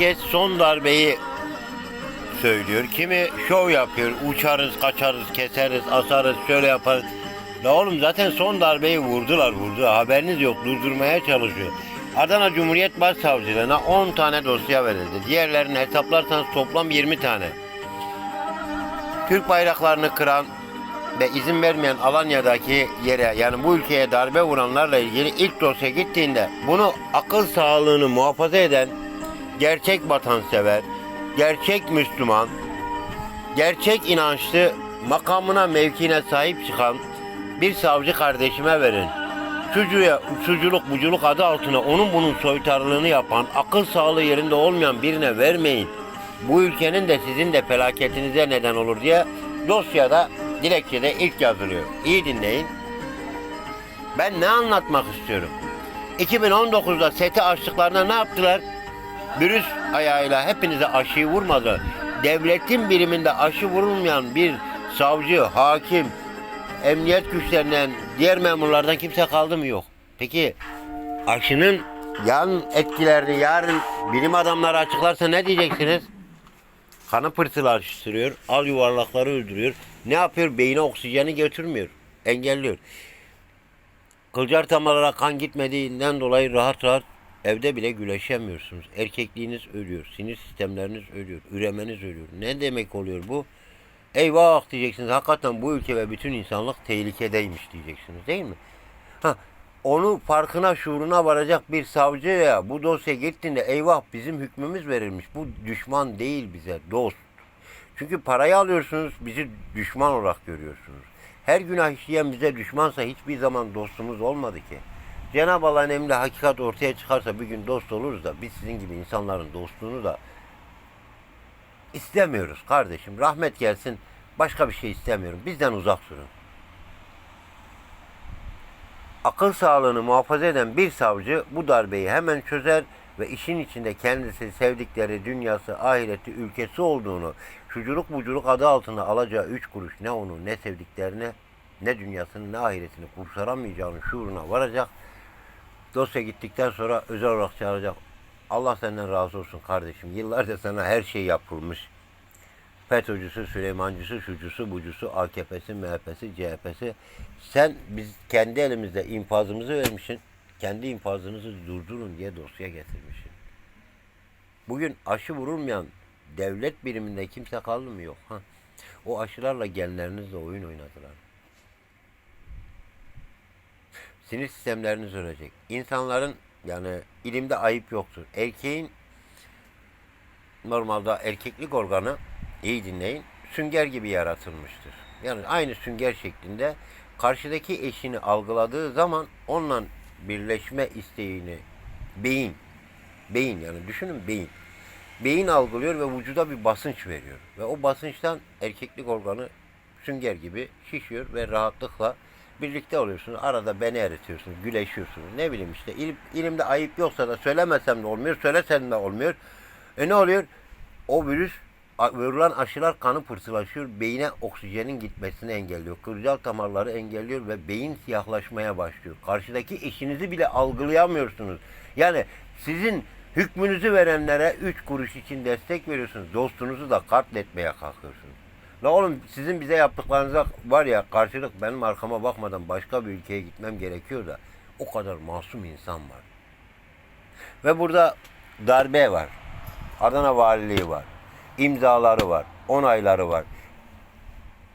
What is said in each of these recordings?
herkes son darbeyi söylüyor. Kimi şov yapıyor. Uçarız, kaçarız, keseriz, asarız, şöyle yaparız. La oğlum zaten son darbeyi vurdular vurdu. Haberiniz yok. Durdurmaya çalışıyor. Adana Cumhuriyet Başsavcılığına 10 tane dosya verildi. Diğerlerini hesaplarsanız toplam 20 tane. Türk bayraklarını kıran ve izin vermeyen Alanya'daki yere yani bu ülkeye darbe vuranlarla ilgili ilk dosya gittiğinde bunu akıl sağlığını muhafaza eden gerçek vatansever, gerçek Müslüman, gerçek inançlı makamına mevkine sahip çıkan bir savcı kardeşime verin. Çocuğa suculuk buculuk adı altına onun bunun soytarılığını yapan, akıl sağlığı yerinde olmayan birine vermeyin. Bu ülkenin de sizin de felaketinize neden olur diye dosyada dilekçede ilk yazılıyor. İyi dinleyin. Ben ne anlatmak istiyorum? 2019'da seti açtıklarında ne yaptılar? Virüs ayağıyla hepinize aşıyı vurmadı. Devletin biriminde aşı vurulmayan bir savcı, hakim, emniyet güçlerinden, diğer memurlardan kimse kaldı mı? Yok. Peki aşının yan etkilerini yarın bilim adamları açıklarsa ne diyeceksiniz? Kanı pırtılaştırıyor, al yuvarlakları öldürüyor. Ne yapıyor? Beyine oksijeni götürmüyor. Engelliyor. Kılcal damarlara kan gitmediğinden dolayı rahat rahat evde bile güleşemiyorsunuz. Erkekliğiniz ölüyor, sinir sistemleriniz ölüyor, üremeniz ölüyor. Ne demek oluyor bu? Eyvah diyeceksiniz. Hakikaten bu ülke ve bütün insanlık tehlikedeymiş diyeceksiniz değil mi? Ha, onu farkına, şuuruna varacak bir savcıya bu dosya gittiğinde eyvah bizim hükmümüz verilmiş. Bu düşman değil bize, dost. Çünkü parayı alıyorsunuz, bizi düşman olarak görüyorsunuz. Her günah işleyen bize düşmansa hiçbir zaman dostumuz olmadı ki. Cenab-ı Allah'ın emri hakikat ortaya çıkarsa bir gün dost oluruz da biz sizin gibi insanların dostluğunu da istemiyoruz kardeşim. Rahmet gelsin. Başka bir şey istemiyorum. Bizden uzak durun. Akıl sağlığını muhafaza eden bir savcı bu darbeyi hemen çözer ve işin içinde kendisi sevdikleri dünyası, ahireti, ülkesi olduğunu, şuculuk buculuk adı altında alacağı üç kuruş ne onu ne sevdiklerini ne dünyasını ne ahiretini kurtaramayacağının şuuruna varacak. Dosya gittikten sonra özel olarak çağıracak. Allah senden razı olsun kardeşim. Yıllarca sana her şey yapılmış. FETÖ'cüsü, Süleymancısı, şucusu, bucusu, AKP'si, MHP'si, CHP'si. Sen biz kendi elimizde infazımızı vermişsin. Kendi infazınızı durdurun diye dosya getirmişsin. Bugün aşı vurulmayan devlet biriminde kimse kaldı mı? Yok. Ha. O aşılarla genlerinizle oyun oynadılar. Sinir sistemleriniz ölecek. İnsanların yani ilimde ayıp yoktur. Erkeğin normalde erkeklik organı iyi dinleyin sünger gibi yaratılmıştır. Yani aynı sünger şeklinde karşıdaki eşini algıladığı zaman onunla birleşme isteğini beyin beyin yani düşünün beyin beyin algılıyor ve vücuda bir basınç veriyor ve o basınçtan erkeklik organı sünger gibi şişiyor ve rahatlıkla birlikte oluyorsunuz. Arada beni eritiyorsunuz, güleşiyorsunuz. Ne bileyim işte ilim, ilimde ayıp yoksa da söylemesem de olmuyor, söylesem de olmuyor. E ne oluyor? O virüs verilen aşılar kanı pırtılaşıyor. Beyine oksijenin gitmesini engelliyor. Kılcal damarları engelliyor ve beyin siyahlaşmaya başlıyor. Karşıdaki eşinizi bile algılayamıyorsunuz. Yani sizin hükmünüzü verenlere üç kuruş için destek veriyorsunuz. Dostunuzu da katletmeye kalkıyorsunuz. La oğlum sizin bize yaptıklarınıza var ya karşılık benim arkama bakmadan başka bir ülkeye gitmem gerekiyor da o kadar masum insan var. Ve burada darbe var. Adana valiliği var. imzaları var. Onayları var.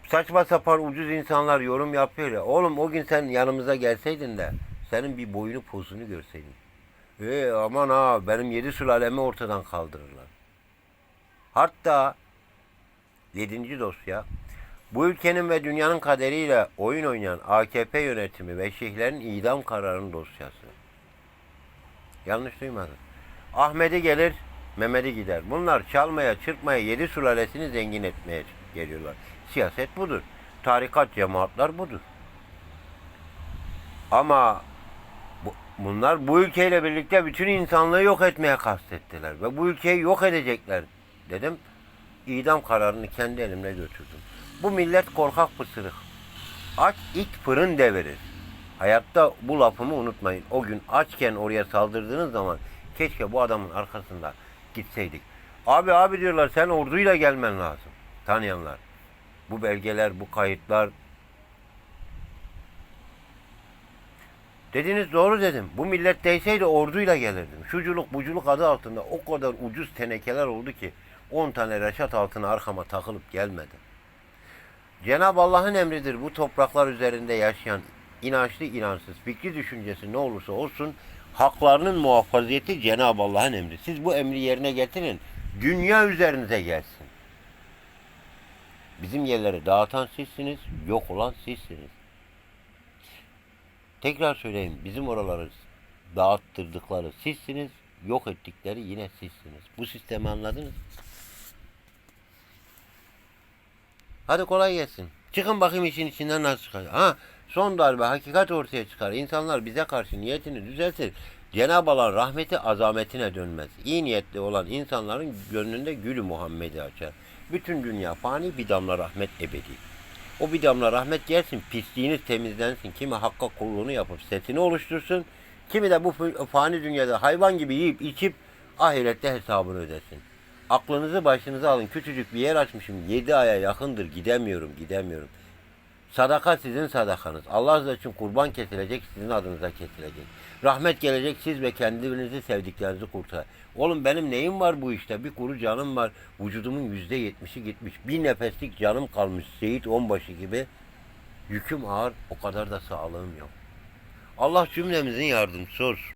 Saçma sapan ucuz insanlar yorum yapıyor ya. Oğlum o gün sen yanımıza gelseydin de senin bir boyunu posunu görseydin. E aman ha benim yedi sülalemi ortadan kaldırırlar. Hatta Yedinci dosya. Bu ülkenin ve dünyanın kaderiyle oyun oynayan AKP yönetimi ve şeyhlerin idam kararının dosyası. Yanlış duymadın. Ahmet'i gelir, Mehmet'i gider. Bunlar çalmaya, çırpmaya, yedi sülalesini zengin etmeye geliyorlar. Siyaset budur. Tarikat, cemaatler budur. Ama bu- bunlar bu ülkeyle birlikte bütün insanlığı yok etmeye kastettiler. Ve bu ülkeyi yok edecekler dedim idam kararını kendi elimle götürdüm. Bu millet korkak pısırık. Aç it fırın devirir. Hayatta bu lafımı unutmayın. O gün açken oraya saldırdığınız zaman keşke bu adamın arkasında gitseydik. Abi abi diyorlar sen orduyla gelmen lazım. Tanıyanlar. Bu belgeler, bu kayıtlar. Dediniz doğru dedim. Bu millet değseydi orduyla gelirdim. Şuculuk buculuk adı altında o kadar ucuz tenekeler oldu ki 10 tane reşat altına arkama takılıp gelmedim. Cenab-ı Allah'ın emridir bu topraklar üzerinde yaşayan inançlı inançsız fikri düşüncesi ne olursa olsun haklarının muhafaziyeti Cenab-ı Allah'ın emri. Siz bu emri yerine getirin. Dünya üzerinize gelsin. Bizim yerleri dağıtan sizsiniz, yok olan sizsiniz. Tekrar söyleyeyim, bizim oraları dağıttırdıkları sizsiniz, yok ettikleri yine sizsiniz. Bu sistemi anladınız? Hadi kolay gelsin. Çıkın bakayım işin içinden nasıl çıkacak. Ha, son darbe hakikat ortaya çıkar. İnsanlar bize karşı niyetini düzeltir. Cenab-ı Allah'ın rahmeti azametine dönmez. İyi niyetli olan insanların gönlünde gülü Muhammed'i açar. Bütün dünya fani bir damla rahmet ebedi. O bir damla rahmet gelsin, pisliğiniz temizlensin. Kimi hakka kulluğunu yapıp setini oluştursun. Kimi de bu fani dünyada hayvan gibi yiyip içip ahirette hesabını ödesin. Aklınızı başınıza alın. Küçücük bir yer açmışım. Yedi aya yakındır. Gidemiyorum, gidemiyorum. Sadaka sizin sadakanız. Allah rızası için kurban kesilecek, sizin adınıza kesilecek. Rahmet gelecek, siz ve kendinizi sevdiklerinizi kurtar. Oğlum benim neyim var bu işte? Bir kuru canım var. Vücudumun yüzde yetmişi gitmiş. Bir nefeslik canım kalmış. Seyit onbaşı gibi. Yüküm ağır, o kadar da sağlığım yok. Allah cümlemizin yardımcısı olsun.